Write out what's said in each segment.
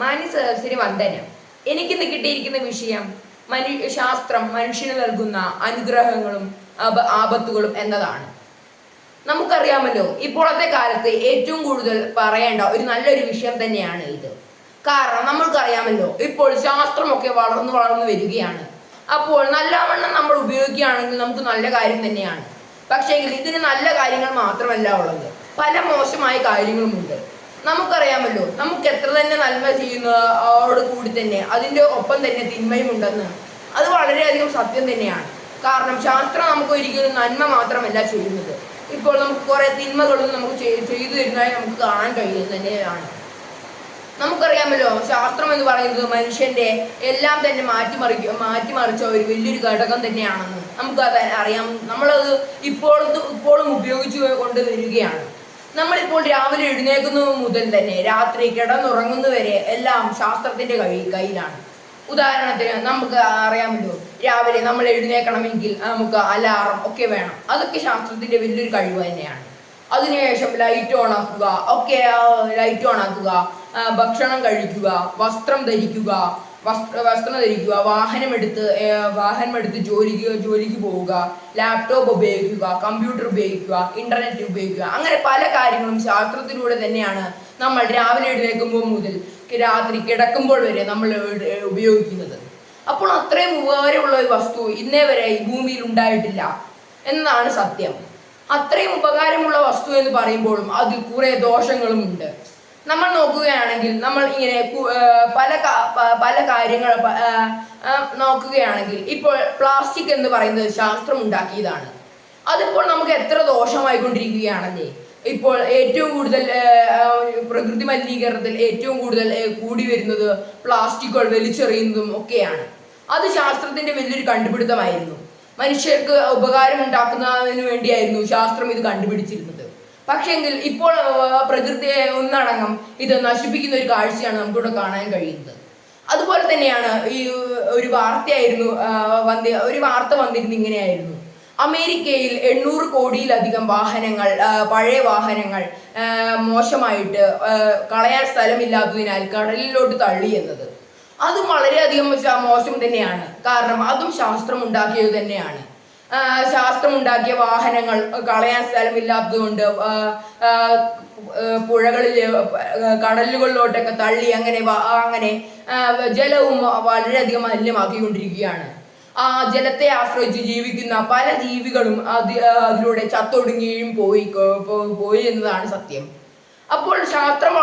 മാന്യ സദസ്സിന് വന്ദനം. എനിക്കിന്ന് കിട്ടിയിരിക്കുന്ന വിഷയം മനു ശാസ്ത്രം മനുഷ്യന് നൽകുന്ന അനുഗ്രഹങ്ങളും ആപത്തുകളും എന്നതാണ്. നമുക്കറിയാമല്ലോ ഇപ്പോഴത്തെ കാലത്ത് ഏറ്റവും കൂടുതൽ പറയേണ്ട ഒരു നല്ലൊരു വിഷയം തന്നെയാണ് ഇത്. കാരണം നമ്മൾക്കറിയാമല്ലോ ഇപ്പോൾ ശാസ്ത്രമൊക്കെ വളർന്നു വളർന്നു വരികയാണ്. അപ്പോൾ നല്ലവണ്ണം നമ്മൾ ഉപയോഗിക്കുകയാണെങ്കിൽ നമുക്ക് നല്ല കാര്യം തന്നെയാണ്. പക്ഷേ ഇതിന് നല്ല കാര്യങ്ങൾ മാത്രമല്ല ഉള്ളത്. പല മോശമായ കാര്യങ്ങളുമുണ്ട്. നമുക്കറിയാമല്ലോ നമുക്ക് എത്ര തന്നെ നന്മ ചെയ്യുന്നതോട് കൂടി തന്നെ അതിന്റെ ഒപ്പം തന്നെ തിന്മയും ഉണ്ടെന്ന്. അത് വളരെയധികം സത്യം തന്നെയാണ്. കാരണം ശാസ്ത്രം നമുക്ക് ഒരിക്കലും നന്മ മാത്രമല്ല ചെയ്യുന്നത്. ഇപ്പോൾ നമുക്ക് കുറെ തിന്മകളും നമുക്ക് ചെയ്തു തരുന്നതായി നമുക്ക് കാണാൻ കഴിയുന്നത് തന്നെയാണ്. നമുക്കറിയാമല്ലോ ശാസ്ത്രം എന്ന് പറയുന്നത് മനുഷ്യന്റെ എല്ലാം തന്നെ മാറ്റിമറിക്കുക മാറ്റിമറിച്ച ഒരു വലിയൊരു ഘടകം തന്നെയാണെന്ന് നമുക്ക് അത് അറിയാം. നമ്മളത് ഇപ്പോഴത്തെ ഇപ്പോഴും ഉപയോഗിച്ചു കൊണ്ട് വരികയാണ്. നമ്മളിപ്പോൾ രാവിലെ എഴുന്നേക്കുന്നത് മുതൽ തന്നെ രാത്രി കിടന്നുറങ്ങുന്നവരെ എല്ലാം ശാസ്ത്രത്തിന്റെ കൈ കയ്യിലാണ്. ഉദാഹരണത്തിന് നമുക്ക് അറിയാമല്ലോ രാവിലെ നമ്മൾ എഴുന്നേക്കണമെങ്കിൽ നമുക്ക് അലാറം ഒക്കെ വേണം. അതൊക്കെ ശാസ്ത്രത്തിന്റെ വലിയൊരു കഴിവ് തന്നെയാണ്. അതിനുശേഷം ലൈറ്റ് ഓൺ ആക്കുക ഒക്കെ ലൈറ്റ് ഓൺ ആക്കുക ഭക്ഷണം കഴിക്കുക വസ്ത്രം ധരിക്കുക വസ്ത്ര വസ്ത്രം ധരിക്കുക വാഹനം എടുത്ത് വാഹനം എടുത്ത് ജോലിക്ക് ജോലിക്ക് പോവുക ലാപ്ടോപ്പ് ഉപയോഗിക്കുക കമ്പ്യൂട്ടർ ഉപയോഗിക്കുക ഇന്റർനെറ്റ് ഉപയോഗിക്കുക അങ്ങനെ പല കാര്യങ്ങളും ശാസ്ത്രത്തിലൂടെ തന്നെയാണ് നമ്മൾ രാവിലെ എഴുന്നേൽക്കുമ്പോൾ മുതൽ രാത്രി കിടക്കുമ്പോൾ വരെ നമ്മൾ ഉപയോഗിക്കുന്നത്. അപ്പോൾ അത്രയും ഉപകാരമുള്ള ഒരു വസ്തു ഇന്നേ വരെ ഈ ഭൂമിയിൽ ഉണ്ടായിട്ടില്ല എന്നതാണ് സത്യം. അത്രയും ഉപകാരമുള്ള വസ്തു എന്ന് പറയുമ്പോഴും അതിൽ കുറെ ദോഷങ്ങളും ഉണ്ട്. നമ്മൾ നോക്കുകയാണെങ്കിൽ നമ്മൾ ഇങ്ങനെ പല പല കാര്യങ്ങൾ നോക്കുകയാണെങ്കിൽ ഇപ്പോൾ പ്ലാസ്റ്റിക് എന്ന് പറയുന്നത് ശാസ്ത്രം ഉണ്ടാക്കിയതാണ്. അതിപ്പോൾ നമുക്ക് എത്ര ദോഷമായിക്കൊണ്ടിരിക്കുകയാണല്ലേ ഇപ്പോൾ ഏറ്റവും കൂടുതൽ പ്രകൃതി മലിനീകരണത്തിൽ ഏറ്റവും കൂടുതൽ കൂടി വരുന്നത് പ്ലാസ്റ്റിക്കുകൾ വലിച്ചെറിയുന്നതും ഒക്കെയാണ്. അത് ശാസ്ത്രത്തിന്റെ വലിയൊരു കണ്ടുപിടുത്തമായിരുന്നു. മനുഷ്യർക്ക് ഉപകാരം ഉണ്ടാക്കുന്നതിന് വേണ്ടിയായിരുന്നു ശാസ്ത്രം ഇത് കണ്ടുപിടിച്ചിരുന്നത്. പക്ഷെങ്കിൽ ഇപ്പോൾ പ്രകൃതിയെ ഒന്നടങ്കം ഇത് നശിപ്പിക്കുന്ന ഒരു കാഴ്ചയാണ് നമുക്കിവിടെ കാണാൻ കഴിയുന്നത്. അതുപോലെ തന്നെയാണ് ഈ ഒരു വാർത്തയായിരുന്നു വന്ന് ഒരു വാർത്ത വന്നിരുന്നു ഇങ്ങനെയായിരുന്നു. അമേരിക്കയിൽ എണ്ണൂറ് കോടിയിലധികം വാഹനങ്ങൾ പഴയ വാഹനങ്ങൾ മോശമായിട്ട് കളയാൻ സ്ഥലമില്ലാത്തതിനാൽ കടലിലോട്ട് തള്ളി എന്നത്. അതും വളരെയധികം മോശം തന്നെയാണ്. കാരണം അതും ശാസ്ത്രം ഉണ്ടാക്കിയത് തന്നെയാണ്. ആ, ശാസ്ത്രം ഉണ്ടാക്കിയ വാഹനങ്ങൾ കളയാൻ സ്ഥലമില്ലാത്തതുകൊണ്ട് പുഴകളിൽ കടലുകളിലോട്ടൊക്കെ തള്ളി അങ്ങനെ അങ്ങനെ ജലവും വളരെയധികം മലിനമാക്കിക്കൊണ്ടിരിക്കുകയാണ്. ആ ജലത്തെ ആശ്രയിച്ച് ജീവിക്കുന്ന പല ജീവികളും അത് അതിലൂടെ ചത്തൊടുങ്ങുകയും പോയി പോയി എന്നതാണ് സത്യം. അപ്പോൾ ശാസ്ത്രം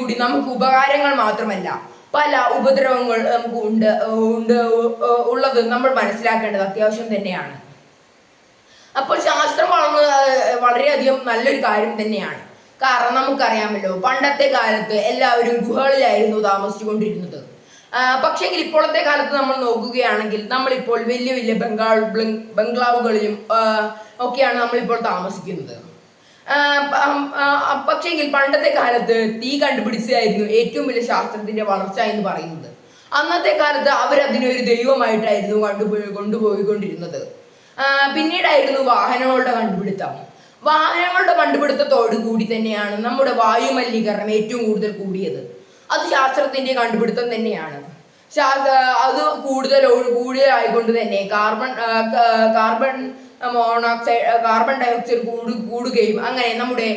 കൂടി നമുക്ക് ഉപകാരങ്ങൾ മാത്രമല്ല പല ഉപദ്രവങ്ങൾ നമുക്ക് ഉണ്ട് ഉണ്ട് ഉള്ളത് നമ്മൾ മനസ്സിലാക്കേണ്ടത് അത്യാവശ്യം തന്നെയാണ്. അപ്പോൾ ശാസ്ത്രം വളർന്ന് വളരെയധികം നല്ലൊരു കാര്യം തന്നെയാണ്. കാരണം നമുക്കറിയാമല്ലോ പണ്ടത്തെ കാലത്ത് എല്ലാവരും ഗുഹകളിലായിരുന്നു താമസിച്ചുകൊണ്ടിരുന്നത്. പക്ഷെങ്കിൽ ഇപ്പോഴത്തെ കാലത്ത് നമ്മൾ നോക്കുകയാണെങ്കിൽ നമ്മളിപ്പോൾ വലിയ വലിയ ബംഗാൾ ബംഗ്ലാവുകളിലും ഒക്കെയാണ് നമ്മളിപ്പോൾ താമസിക്കുന്നത്. പക്ഷെങ്കിൽ പണ്ടത്തെ കാലത്ത് തീ കണ്ടുപിടിച്ചതായിരുന്നു ഏറ്റവും വലിയ ശാസ്ത്രത്തിന്റെ വളർച്ച എന്ന് പറയുന്നത്. അന്നത്തെ കാലത്ത് അവരതിനെ ഒരു ദൈവമായിട്ടായിരുന്നു കണ്ടുപോയി കൊണ്ടുപോയിക്കൊണ്ടിരുന്നത്. പിന്നീടായിരുന്നു വാഹനങ്ങളുടെ കണ്ടുപിടുത്തം. വാഹനങ്ങളുടെ കണ്ടുപിടുത്തത്തോടു കൂടി തന്നെയാണ് നമ്മുടെ വായുമലിനീകരണം ഏറ്റവും കൂടുതൽ കൂടിയത്. അത് ശാസ്ത്രത്തിന്റെ കണ്ടുപിടുത്തം തന്നെയാണ്. അത് കൂടുതൽ കൂടുതലായിക്കൊണ്ട് തന്നെ carbon carbon monoxide carbon dioxide കൂടു കൂടുകയും അങ്ങനെ നമ്മുടെ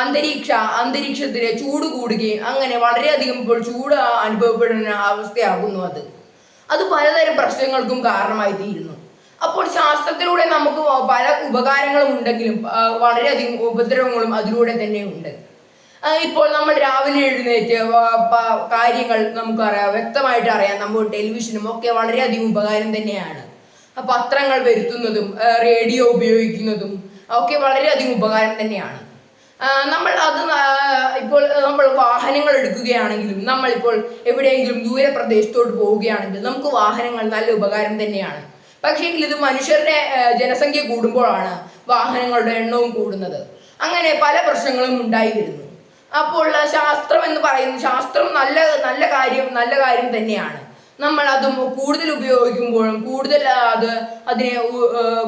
അന്തരീക്ഷ അന്തരീക്ഷത്തിലെ ചൂട് കൂടുകയും അങ്ങനെ വളരെയധികം ഇപ്പോൾ ചൂട് അനുഭവപ്പെടുന്ന അവസ്ഥയാകുന്നു അത്. അത് പലതരം പ്രശ്നങ്ങൾക്കും കാരണമായി തീരുന്നു അപ്പോൾ ശാസ്ത്രത്തിലൂടെ നമുക്ക് പല ഉപകാരങ്ങളും ഉണ്ടെങ്കിലും വളരെയധികം ഉപദ്രവങ്ങളും അതിലൂടെ തന്നെ ഉണ്ട്. ഇപ്പോൾ നമ്മൾ രാവിലെ എഴുന്നേറ്റ് കാര്യങ്ങൾ നമുക്കറിയാം വ്യക്തമായിട്ട് അറിയാം. നമ്മൾ ടെലിവിഷനും ഒക്കെ വളരെയധികം ഉപകാരം തന്നെയാണ്. പത്രങ്ങൾ വരുത്തുന്നതും റേഡിയോ ഉപയോഗിക്കുന്നതും ഒക്കെ വളരെയധികം ഉപകാരം തന്നെയാണ്. നമ്മൾ അത് ഇപ്പോൾ നമ്മൾ വാഹനങ്ങൾ എടുക്കുകയാണെങ്കിലും നമ്മളിപ്പോൾ എവിടെയെങ്കിലും ദൂരപ്രദേശത്തോട്ട് പോവുകയാണെങ്കിൽ നമുക്ക് വാഹനങ്ങൾ നല്ല ഉപകാരം തന്നെയാണ്. പക്ഷേ ഇത് മനുഷ്യരുടെ ജനസംഖ്യ കൂടുമ്പോഴാണ് വാഹനങ്ങളുടെ എണ്ണവും കൂടുന്നത്. അങ്ങനെ പല പ്രശ്നങ്ങളും ഉണ്ടായി വരുന്നു. അപ്പോൾ ശാസ്ത്രം എന്ന് പറയുന്നത് ശാസ്ത്രം നല്ല നല്ല കാര്യം നല്ല കാര്യം തന്നെയാണ്. നമ്മൾ അതും കൂടുതൽ ഉപയോഗിക്കുമ്പോഴും കൂടുതൽ അത് അതിനെ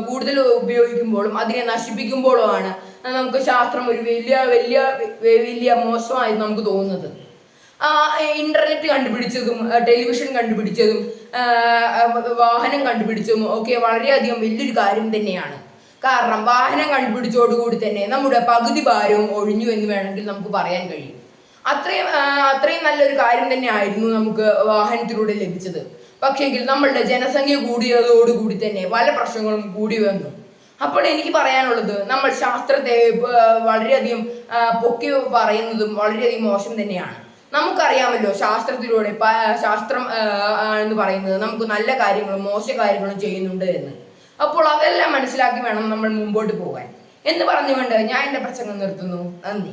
കൂടുതൽ ഉപയോഗിക്കുമ്പോഴും അതിനെ നശിപ്പിക്കുമ്പോഴുമാണ് നമുക്ക് ശാസ്ത്രം ഒരു വലിയ വലിയ വലിയ മോശമായി നമുക്ക് തോന്നുന്നത്. ഇന്റർനെറ്റ് കണ്ടുപിടിച്ചതും ടെലിവിഷൻ കണ്ടുപിടിച്ചതും വാഹനം കണ്ടുപിടിച്ചതും ഒക്കെ വളരെയധികം വലിയൊരു കാര്യം തന്നെയാണ്. കാരണം വാഹനം കണ്ടുപിടിച്ചോടുകൂടി തന്നെ നമ്മുടെ പകുതി ഭാരവും ഒഴിഞ്ഞു എന്ന് വേണമെങ്കിൽ നമുക്ക് പറയാൻ കഴിയും. അത്രയും അത്രയും നല്ലൊരു കാര്യം തന്നെ ആയിരുന്നു നമുക്ക് വാഹനത്തിലൂടെ ലഭിച്ചത്. പക്ഷേങ്കിൽ നമ്മളുടെ ജനസംഖ്യ കൂടിയതോടുകൂടി തന്നെ പല പ്രശ്നങ്ങളും കൂടി വന്നു. അപ്പോൾ എനിക്ക് പറയാനുള്ളത് നമ്മൾ ശാസ്ത്രത്തെ വളരെയധികം പൊക്കി പറയുന്നതും വളരെയധികം മോശം തന്നെയാണ്. നമുക്കറിയാമല്ലോ ശാസ്ത്രത്തിലൂടെ ശാസ്ത്രം എന്ന് പറയുന്നത് നമുക്ക് നല്ല കാര്യങ്ങളും മോശ കാര്യങ്ങളും ചെയ്യുന്നുണ്ട് എന്ന്. അപ്പോൾ അതെല്ലാം മനസ്സിലാക്കി വേണം നമ്മൾ മുമ്പോട്ട് പോകാൻ. എന്ന് പറഞ്ഞുകൊണ്ട് ഞാൻ എന്റെ പ്രസംഗം നിർത്തുന്നു. നന്ദി.